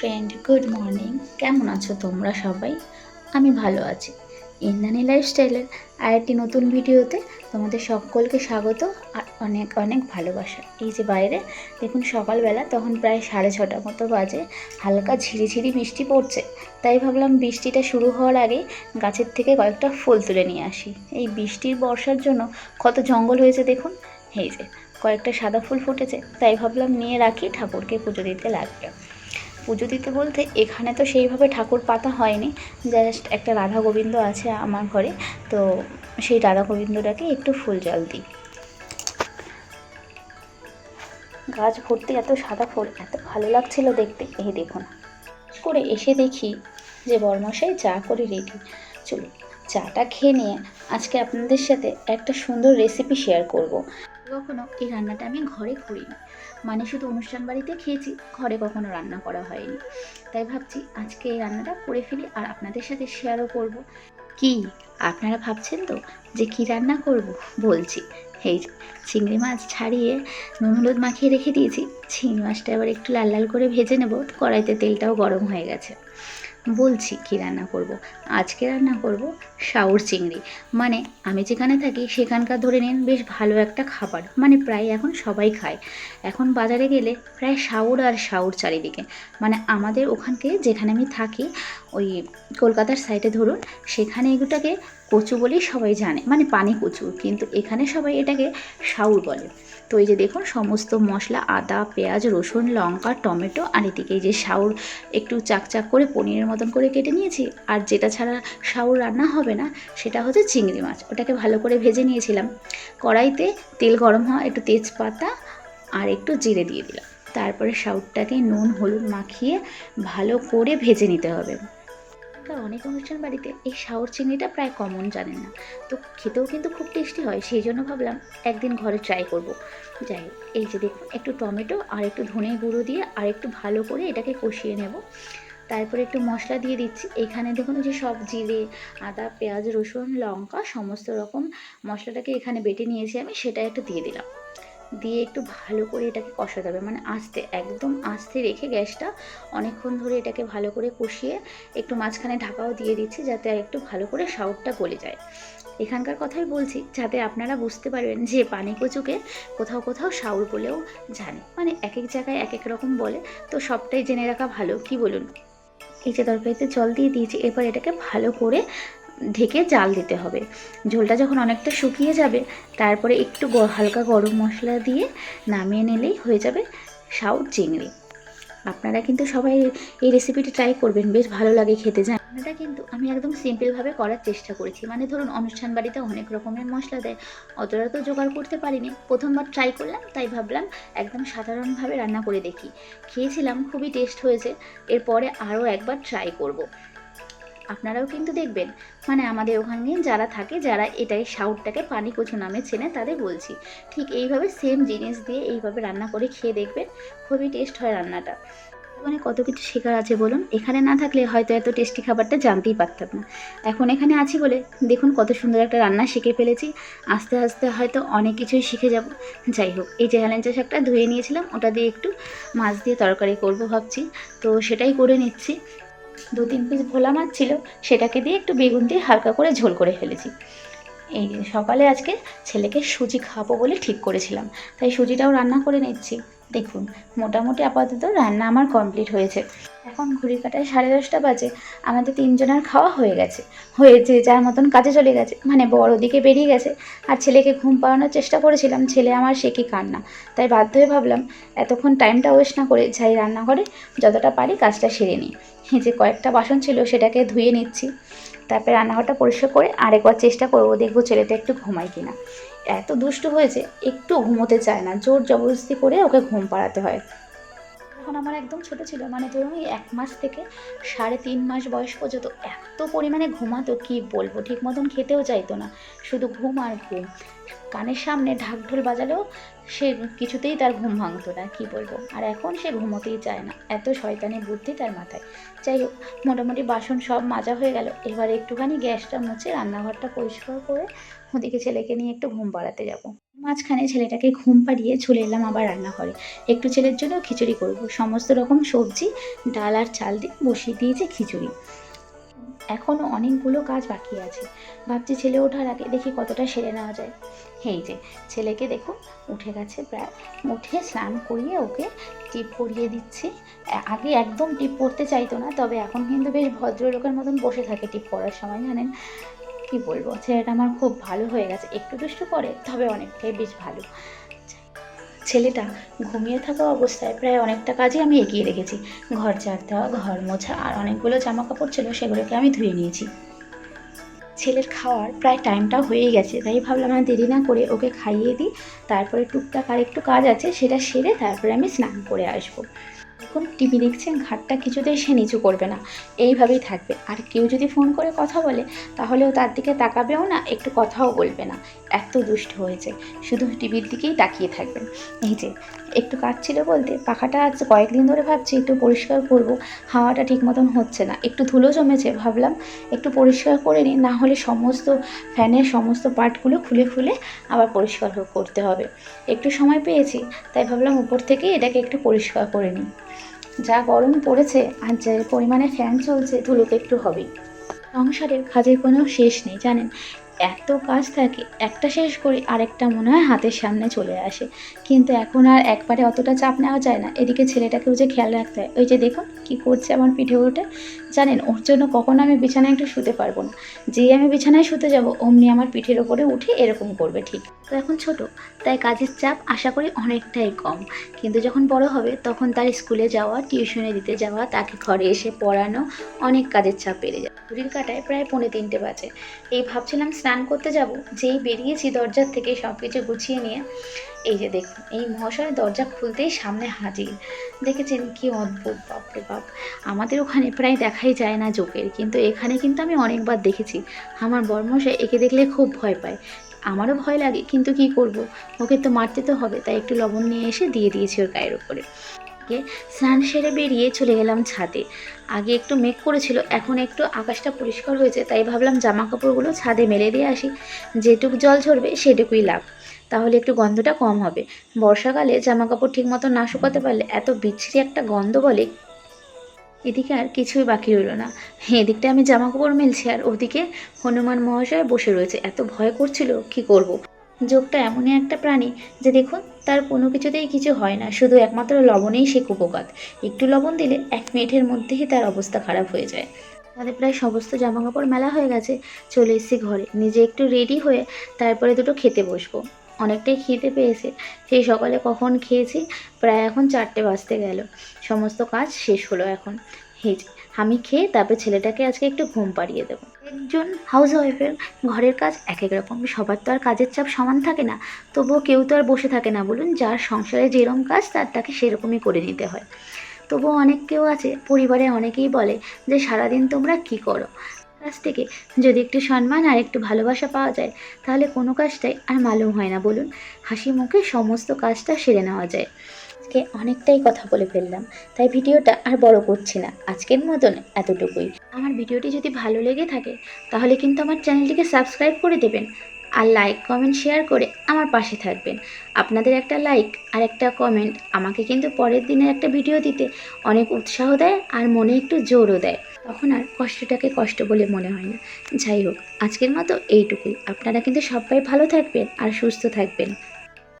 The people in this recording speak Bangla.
ফ্রেন্ড গুড মর্নিং কেমন আছো তোমরা সবাই? আমি ভালো আছি। ইন্দানি লাইফস্টাইলের আর একটি নতুন ভিডিওতে তোমাদের সকলকে স্বাগত আর অনেক অনেক ভালোবাসা। এই যে বাইরে, দেখুন সকালবেলা তখন প্রায় সাড়ে ছটা মতো বাজে, হালকা ঝিরিঝিরি বৃষ্টি পড়ছে। তাই ভাবলাম বৃষ্টিটা শুরু হওয়ার আগে গাছের থেকে কয়েকটা ফুল তুলে নিয়ে আসি। এই বৃষ্টির বর্ষার জন্য কত জঙ্গল হয়েছে দেখুন। এই যে কয়েকটা সাদা ফুল ফুটেছে, তাই ভাবলাম নিয়ে রাখি ঠাকুরকে পুজো দিতে লাগবে। পুজো দিতে বলতে এখানে তো সেইভাবে ঠাকুর পাতা হয়নি। জাস্ট একটা রাধা গোবিন্দ আছে আমার ঘরে। তো সেই রাধা গোবিন্দটাকে একটু ফুল জল দিই। গাছ ভর্তি এত সাদা ফুল, এত ভালো লাগছিল দেখতে। এই দেখুন। করে এসে দেখি যে বরমশাই চা করে রেডি। চলুন, চাটা খেয়ে নিয়ে আজকে আপনাদের সাথে একটা সুন্দর রেসিপি শেয়ার করব। কখনো এই রান্নাটা আমি ঘরে করিনি। মানে শুধু অনুষ্ঠান বাড়িতে খেয়েছি, ঘরে কখনো রান্না করা হয়নি। তাই ভাবছি আজকে এই রান্নাটা করে ফেলি আর আপনাদের সাথে শেয়ারও করব। কি, আপনারা ভাবছেন তো যে কি রান্না করব? বলছি। এই চিংড়ি মাছ ছাড়িয়ে নুন হলুদ মাখিয়ে রেখে দিয়েছি। চিংড়ি মাছটা এবার একটু লাল লাল করে ভেজে নেব। কড়াইতে তেলটাও গরম হয়ে গেছে। বলছি কী রান্না করব। আজকে রান্না করব সাউর চিংড়ি। মানে আমি যেখানে থাকি সেখানকার ধরে নিন বেশ ভালো একটা খাবার। মানে প্রায় এখন সবাই খায়। এখন বাজারে গেলে প্রায় সাউর আর সাউর চারিদিকে। মানে আমাদের ওখানকে যেখানে আমি থাকি ওই কলকাতার সাইডে ধরুন, সেখানে এগুলোটাকে কচু বলেই সবাই জানে। মানে পানি কচু, কিন্তু এখানে সবাই এটাকে শাউর বলে। তো এই যে দেখুন, সমস্ত মশলা, আদা, পেঁয়াজ, রসুন, লঙ্কা, টমেটো, আর এদিকে এই যে শাউর একটু চাকচাক করে পনিরের মতন করে কেটে নিয়েছি, আর যেটা ছাড়া শাউর রান্না হবে না, সেটা হচ্ছে চিংড়ি মাছ। ওটাকে ভালো করে ভেজে নিয়েছিলাম। কড়াইতে তেল গরম হওয়া একটু তেজপাতা আর একটু জিরে দিয়ে দিলাম। তারপরে শাউটটাকে নুন, হলুদ মাখিয়ে ভালো করে ভেজে নিতে হবে। এখনকার অনেক অনুষ্ঠান বাড়িতে এই শাউর চিংড়িটা প্রায় কমন জানেন না। তো খেতেও কিন্তু খুব টেস্টি হয়, সেই জন্য ভাবলাম একদিন ঘরে ট্রাই করব। যাই হোক, এই যে দেখুন, একটু টমেটো আর একটু ধনে গুঁড়ো দিয়ে আর একটু ভালো করে এটাকে কষিয়ে নেব। তারপরে একটু মশলা দিয়ে দিচ্ছি। এখানে দেখুন যে সব জিরে, আদা, পেঁয়াজ, রসুন, লঙ্কা, সমস্ত রকম মশলাটাকে এখানে বেটে নিয়েছি আমি, সেটা একটু দিয়ে দিলাম। দিয়ে একটু ভালো করে এটাকে কষাতে হবে। মানে আস্তে, একদম আস্তে রেখে গ্যাসটা অনেকক্ষণ ধরে এটাকে ভালো করে কষিয়ে একটু মাঝখানে ঢাকাও দিয়ে দিচ্ছি যাতে আর একটু ভালো করে সাউটটা গলে যায়। এখানকার কথাই বলছি যাতে আপনারা বুঝতে পারবেন যে পানি কচুকে কোথাও কোথাও সাউর বলেও জানে। মানে এক এক জায়গায় এক এক রকম বলে। তো সবটাই জেনে রাখা ভালো। কি বলুন? এই যে তরকারিতে জল দিয়ে দিয়েছি এবার এটাকে ভালো করে ঢেকে জাল দিতে হবে। ঝোলটা যখন অনেকটা শুকিয়ে যাবে, তারপরে একটু হালকা গরম মশলা দিয়ে নামিয়ে নিলেই হয়ে যাবে শাউট চিংড়ি। আপনারা কিন্তু সবাই এই রেসিপিটি ট্রাই করবেন, বেশ ভালো লাগে খেতে। জান রান্নাটা কিন্তু আমি একদম সিম্পলভাবে করার চেষ্টা করেছি। মানে ধরুন, অনুষ্ঠান বাড়িতে অনেক রকমের মশলা দেয়, অতটা তো জোগাড় করতে পারিনি। প্রথমবার ট্রাই করলাম, তাই ভাবলাম একদম সাধারণভাবে রান্না করে দেখি। খেয়েছিলাম, খুবই টেস্ট হয়েছে। এরপরে আরও একবার ট্রাই করব। আপনারাও কিন্তু দেখবেন। মানে আমাদের ওখানে যারা থাকে, যারা এটাই শাউটটাকে পানি কচু নামে চেনে, তাদের বলছি, ঠিক এইভাবে সেম জিনিস দিয়ে এইভাবে রান্না করে খেয়ে দেখবেন, খুবই টেস্ট হয় রান্নাটা। মানে কত কিছু শেখার আছে বলুন? এখানে না থাকলে হয়তো এত টেস্টি খাবারটা জানতেই পারতাম না। এখন এখানে আছি বলে দেখুন কত সুন্দর একটা রান্না শিখে ফেলেছি। আস্তে আস্তে হয়তো অনেক কিছুই শিখে যাব। যাই হোক, এই যে শাকটা ধুয়ে নিয়েছিলাম, ওটা দিয়ে একটু মাছ দিয়ে তরকারি করব ভাবছি। তো সেটাই করে নিচ্ছি। দু তিন পিস ভোলা মাছ ছিল, সেটাকে দিয়ে একটু বেগুন দিয়ে হালকা করে ঝোল করে ফেলেছি। এই সকালে আজকে ছেলেকে সুজি খাব বলে ঠিক করেছিলাম, তাই সুজিটাও রান্না করে নিচ্ছি। দেখুন, মোটামুটি আপাতত রান্না আমার কমপ্লিট হয়েছে। এখন ঘুড়ি কাটায় সাড়ে দশটা বাজে, আমাদের তিনজনের খাওয়া হয়ে গেছে। হয়েছে যার মতন কাজে চলে গেছে মানে বড় দিকে বেরিয়ে গেছে। আর ছেলেকে ঘুম পাড়ানোর চেষ্টা করেছিলাম, ছেলে আমার সে কি কান্না। তাই বাধ্য হয়ে ভাবলাম, এতক্ষণ টাইমটা ওয়েস্ট না করে যাই রান্নাঘরে, যতটা পারি কাজটা সেরে নিই। যে কয়েকটা বাসন ছিল, সেটাকে ধুয়ে নিচ্ছি। তারপরে রান্নাঘরটা পরিষ্কার করে আরেকবার চেষ্টা করব, দেখব ছেলেটা একটু ঘুমায় কিনা। এত দুষ্টু হয়েছে, একটু ঘুমোতে চায় না, জোর জবরদস্তি করে ওকে ঘুম পাড়াতে হয়। তখন আমার একদম ছোট ছিল। মানে ধরুন এক মাস থেকে সাড়ে তিন মাস বয়স পর্যন্ত এত পরিমাণে ঘুমাতো কি বলব? ঠিক মতন খেতেও চাইতো না। শুধু ঘুম আর ঘুম। কানের সামনে ঢাক ঢোল বাজালেও সে কিছুতেই তার ঘুম ভাঙতো না, কি বলব? আর এখন সে ঘুমোতেই চায় না। এত শয়তানি বুদ্ধি তার মাথায়। যাই হোক, মোটামুটি বাসন সব মাজা হয়ে গেল। এবার একটুখানি গ্যাসটা মুছে রান্নাঘরটা পরিষ্কার করে ওদিকে ছেলেকে নিয়ে একটু ঘুম পাড়াতে যাব। মাঝখানে ছেলেটাকে ঘুম পাড়িয়ে চলে এলাম আবার রান্নাঘরে। একটু ছেলের জন্য খিচুড়ি করব। সমস্ত রকম সবজি, ডাল আর চাল দিয়ে বসিয়ে দিয়েছি খিচুড়ি। এখনও অনেকগুলো কাজ বাকি আছে। ভাবছি ছেলে ওঠার আগে দেখি কতটা সেরে নেওয়া যায়। এই যে, ছেলেকে দেখো, উঠে গেছে প্রায়। উঠে স্নান করিয়ে ওকে টিপ পরিয়ে দিচ্ছি। আগে একদম টিপ পরতে চাইতো না, তবে এখন কিন্তু বেশ ভদ্রলোকের মতন বসে থাকে টিপ পরার সময়, জানেন? কি বলব? ছেলেটা আমার খুব ভালো হয়ে গেছে। একটু দুষ্টু করে, তবে অনেকটাই বেশ ভালো। ছেলেটা ঘুমিয়ে থাকা অবস্থায় প্রায় অনেকটা কাজই আমি এগিয়ে রেখেছি। ঘর ঝাড় দেওয়া, ঘর মোছা আর অনেকগুলো জামা কাপড় ছিল, সেগুলোকে আমি ধুয়ে নিয়েছি। ছেলের খাওয়ার প্রায় টাইমটা হয়ে গেছে, তাই ভাবলাম আর দেরি না করে ওকে খাইয়ে দিই। তারপরে টুকটাক আর একটু কাজ আছে, সেটা সেরে তারপরে আমি স্নান করে আসব। এখন টিভি দেখছেন, ঘাটটা কিছুতেই সে নিচু করবে না। এইভাবেই থাকবে। আর কেউ যদি ফোন করে কথা বলে, তাহলেও তার দিকে তাকাবেও না, একটু কথাও বলবে না। এত দুষ্ট হয়েছে। শুধু টিভির দিকেই তাকিয়ে থাকবেন। এই যে, একটু কাজ ছিল বলতে, পাখাটা আজ কয়েকদিন ধরে ভাবছি, একটু পরিষ্কার করব। হাওয়াটা ঠিক মতন হচ্ছে না। একটু ধুলো জমেছে, ভাবলাম একটু পরিষ্কার করে নিই, না হলে সমস্ত ফ্যানের সমস্ত পার্টগুলো খুলে খুলে আবার পরিষ্কার করতে হবে। একটু সময় পেয়েছি, তাই ভাবলাম উপর থেকে এটাকে একটু পরিষ্কার করে নিই। যা গরম পড়েছে আর যে পরিমাণে ফ্যান চলছে, ধুলোতে একটু হবেই। সংসারের কাজের কোনো শেষ নেই, জানেন? এত কাজ থাকে, একটা শেষ করি, আরেকটা মনে হয় হাতের সামনে চলে আসে। কিন্তু এখন আর একবারে অতটা চাপ নেওয়া যায় না। এদিকে ছেলেটাকেও যে খেয়াল রাখতে হয়। ওই যে দেখুন কি করছে আমার পিঠে উঠে জানেন, ওর জন্য কখনো আমি বিছানায় একটু শুতে পারব না। যেই আমি বিছানায় শুতে যাব, অমনি আমার পিঠের ওপরে উঠে এরকম করবে, ঠিক। তো এখন ছোট, তাই কাজের চাপ আশা করি অনেকটাই কম। কিন্তু যখন বড় হবে, তখন তার স্কুলে যাওয়া, টিউশনে দিতে যাওয়া, তাকে ঘরে এসে পড়ানো অনেক কাজের চাপ বেড়ে যায়। ঘড়ির কাটায় প্রায় পৌনে তিনটে বাজে। এই ভাবছিলাম স্নান করতে যাব, যেই বেরিয়েছি দরজার থেকে সব কিছু গুছিয়ে নিয়ে এই যে দেখুন, এই মহাশয় দরজা খুলতেই সামনে হাজির। দেখেছেন কি অদ্ভুত, বাপরে বাপ। আমাদের ওখানে প্রায় দেখাই যায় না জোকের, কিন্তু এখানে কিন্তু আমি অনেকবার দেখেছি। আমার বর্মশাই একে দেখলে খুব ভয় পায়। আমারও ভয় লাগে, কিন্তু কি করব? ওকে তো মারতে তো হবে, তাই একটু লবণ নিয়ে এসে দিয়ে দিয়েছি ওর গায়ের উপরে। স্নান সেরে বেরিয়ে চলে গেলাম ছাদে। আগে একটু মেঘ করেছিল, এখন একটু আকাশটা পরিষ্কার হয়েছে, তাই ভাবলাম জামা কাপড়গুলো ছাদে মেলে দিয়ে আসি। যেটুকু জল ঝরবে সেটুকুই লাভ। তাহলে একটু গন্ধটা কম হবে। বর্ষাকালে জামা কাপড় ঠিক মতো না শুকাতে পারলে এত বিচ্ছিরি একটা গন্ধ বলে এদিকে আর কিছুই বাকি রইল না। এদিকটা আমি জামা কাপড় মেলছি আর ওদিকে হনুমান মহাশয় বসে রয়েছে। এত ভয় করছিল, কি করব। যোগটা এমনই একটা প্রাণী যে দেখুন, তার কোনো কিছুতেই কিছু হয় না। শুধু একমাত্র লবণেই সে কুপকাত একটু লবণ দিলে এক মিনিটের মধ্যেই তার অবস্থা খারাপ হয়ে যায়। তাদের প্রায় সমস্ত জামা কাপড় মেলা হয়ে গেছে। চলে এসেছি ঘরে। নিজে একটু রেডি হয়ে তারপরে দুটো খেতে বসবো। অনেকটাই খেতে পেয়েছে। সেই সকালে কখন খেয়েছি? প্রায় এখন চারটে বাজতে গেল। সমস্ত কাজ শেষ হলো এখন। আমি খেয়ে তারপর ছেলেটাকে আজকে একটু ঘুম পাড়িয়ে দেবো। একজন হাউস ওয়াইফের ঘরের কাজ এক এক রকম। সবার তো আর কাজের চাপ সমান থাকে না। তবুও কেউ তো আর বসে থাকে না বলুন। যার সংসারে যেরকম কাজ, তার তাকে সেরকমই করে নিতে হয়। তবুও অনেক কেউ আছে। পরিবারে অনেকেই বলে যে, সারাদিন তোমরা কি করো? কাছ থেকে যদি একটু সম্মান আর একটু ভালোবাসা পাওয়া যায়, তাহলে কোনো কাজটাই আর মালুম হয় না, বলুন। হাসি মুখে সমস্ত কাজটা সেরে নেওয়া যায়। আজকে অনেকটাই কথা বলে ফেললাম, তাই ভিডিওটা আর বড় করছি না, আজকের মতন এতটুকুই। আমার ভিডিওটি যদি ভালো লেগে থাকে, তাহলে কিন্তু আমার চ্যানেলটিকে সাবস্ক্রাইব করে দেবেন আর লাইক কমেন্ট শেয়ার করে আমার পাশে থাকবেন। আপনাদের একটা লাইক আর একটা কমেন্ট আমাকে কিন্তু পরের দিনের একটা ভিডিও দিতে অনেক উৎসাহ দেয় আর মনে একটু জোরও দেয়। তখন আর কষ্টটাকে কষ্ট বলে মনে হয় না। যাই হোক, আজকের মতো এইটুকুই। আপনারা কিন্তু সবাই ভালো থাকবেন আর সুস্থ থাকবেন।